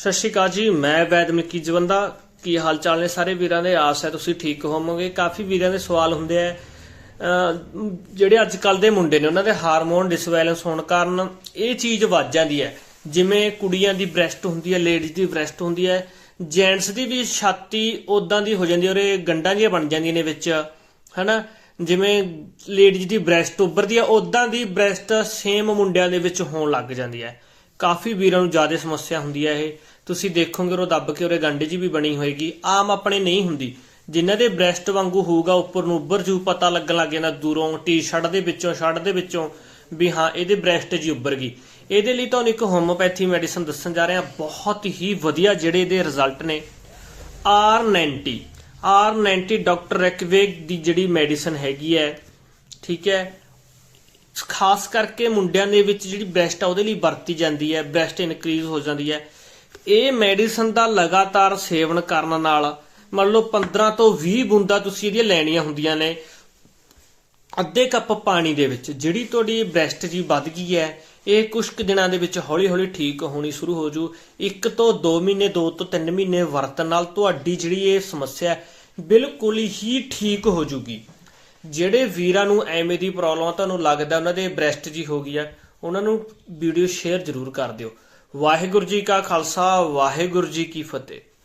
ਸਤਿ ਸ਼੍ਰੀ ਅਕਾਲ ਜੀ, ਮੈਂ ਵੈਦ ਮਿੱਕੀ ਜਵੰਦਾ। ਕੀ ਹਾਲ ਚਾਲ ਨੇ ਸਾਰੇ ਵੀਰਾਂ ਦੇ? ਆਸ ਹੈ ਤੁਸੀਂ ਠੀਕ ਹੋਵੋਗੇ। ਕਾਫੀ ਵੀਰਾਂ ਦੇ ਸਵਾਲ ਹੁੰਦੇ ਆ। ਜਿਹੜੇ ਅੱਜ ਕੱਲ ਦੇ ਮੁੰਡੇ ਨੇ, ਉਹਨਾਂ ਦੇ ਹਾਰਮੋਨ ਡਿਸਬੈਲੈਂਸ ਹੋਣ ਕਾਰਨ ਇਹ ਚੀਜ਼ ਵੱਜ ਜਾਂਦੀ ਹੈ। ਜਿਵੇਂ ਕੁੜੀਆਂ ਦੀ ਬ੍ਰੈਸਟ ਹੁੰਦੀ ਹੈ, ਲੇਡੀਜ਼ ਦੀ ਬ੍ਰੈਸਟ ਹੁੰਦੀ ਹੈ, ਜੈਂਟਸ ਦੀ ਵੀ ਛਾਤੀ ਉਦਾਂ ਦੀ ਹੋ ਜਾਂਦੀ ਹੈ ਔਰ ਗੰਡਾਂ ਜਿਹੀਆਂ ਬਣ ਜਾਂਦੀਆਂ ਨੇ ਵਿੱਚ, ਹਨਾ? ਜਿਵੇਂ ਲੇਡੀਜ਼ ਦੀ ਬ੍ਰੈਸਟ ਉੱਭਰਦੀ ਹੈ ਉਦਾਂ ਦੀ ਬ੍ਰੈਸਟ ਸੇਮ ਮੁੰਡਿਆਂ ਦੇ ਵਿੱਚ ਹੋਣ ਲੱਗ ਜਾਂਦੀ ਹੈ। ਕਾਫੀ ਵੀਰਾਂ ਨੂੰ ਜ਼ਿਆਦਾ ਸਮੱਸਿਆ ਹੁੰਦੀ ਹੈ ਇਹ। ਤੁਸੀਂ ਦੇਖੋਗੇ ਉਹ ਦੱਬ ਕੇ ਉਹਰੇ ਗੰਢ ਜੀ ਵੀ ਬਣੀ ਹੋਏਗੀ। ਆਮ ਆਪਣੇ ਨਹੀਂ ਹੁੰਦੀ। ਜਿਨ੍ਹਾਂ ਦੇ ਬ੍ਰੈਸਟ ਵਾਂਗੂ ਹੋਊਗਾ, ਉੱਪਰ ਨੂੰ ਉੱਭਰ ਜੂ, ਪਤਾ ਲੱਗਣ ਲੱਗ ਜਾਂਦਾ ਦੂਰੋਂ ਟੀ-ਸ਼ਰਟ ਦੇ ਵਿੱਚੋਂ, ਸ਼ਰਟ ਦੇ ਵਿੱਚੋਂ, ਵੀ ਹਾਂ, ਇਹਦੇ ਬ੍ਰੈਸਟ ਜੀ ਉੱਭਰ ਗਈ। ਇਹਦੇ ਲਈ ਤੁਹਾਨੂੰ ਇੱਕ ਹੋਮੋਪੈਥੀ ਮੈਡੀਸਨ ਦੱਸਣ ਜਾ ਰਹੇ। ਹਾਂ ਬਹੁਤ ਹੀ ਵਧੀਆ ਜਿਹੜੇ ਇਹਦੇ ਰਿਜ਼ਲਟ ਨੇ। R90 R90 ਡਾਕਟਰ ਰੈਕਵੇਗ ਦੀ ਜਿਹੜੀ ਮੈਡੀਸਨ ਹੈਗੀ ਹੈ, ਠੀਕ ਹੈ ਖਾਸ ਕਰਕੇ ਮੁੰਡਿਆਂ ਦੇ ਵਿੱਚ ਜਿਹੜੀ ਬ੍ਰੈਸਟ ਆ, ਉਹਦੇ ਲਈ ਵਰਤੀ ਜਾਂਦੀ ਹੈ, ਬ੍ਰੈਸਟ ਇਨਕਰੀਜ਼ ਹੋ ਜਾਂਦੀ ਹੈ। ਇਹ ਮੈਡੀਸਨ ਦਾ ਲਗਾਤਾਰ ਸੇਵਨ ਕਰਨ ਨਾਲ ਮੰਨ ਲਓ 15 ਤੋਂ 20 ਬੂੰਦਾਂ ਤੁਸੀਂ ਇਹਦੀਆਂ ਲੈਣੀਆਂ ਹੁੰਦੀਆਂ ਨੇ, ਅੱਧੇ ਕੱਪ ਪਾਣੀ ਦੇ ਵਿੱਚ, ਜਿਹੜੀ ਤੁਹਾਡੀ ਬ੍ਰੈਸਟ ਜੀ ਵੱਧ ਗਈ ਹੈ, ਇਹ ਕੁਝ ਕੁ ਦਿਨਾਂ ਦੇ ਵਿੱਚ ਹੌਲੀ-ਹੌਲੀ ਠੀਕ ਹੋਣੀ ਸ਼ੁਰੂ ਹੋ ਜੂ। ਇੱਕ ਤੋਂ 2 ਮਹੀਨੇ 2 ਤੋਂ 3 ਮਹੀਨੇ ਵਰਤਣ ਨਾਲ ਤੁਹਾਡੀ ਜਿਹੜੀ ਇਹ ਸਮੱਸਿਆ ਬਿਲਕੁਲ ਹੀ ਠੀਕ ਹੋ ਜੂਗੀ। ਜਿਹੜੇ ਵੀਰਾਂ ਨੂੰ ਐਵੇਂ ਦੀ ਪ੍ਰੋਬਲਮ ਆ, ਤੁਹਾਨੂੰ ਲੱਗਦਾ ਉਹਨਾਂ ਦੇ ਬ੍ਰੈਸਟ ਜੀ ਹੋ ਗਈ ਆ, ਉਹਨਾਂ ਨੂੰ ਵੀਡੀਓ ਸ਼ੇਅਰ ਜ਼ਰੂਰ ਕਰ ਦਿਓ। ਵਾਹਿਗੁਰੂ ਜੀ ਕਾ ਖਾਲਸਾ, ਵਾਹਿਗੁਰੂ ਜੀ ਕੀ ਫਤਿਹ।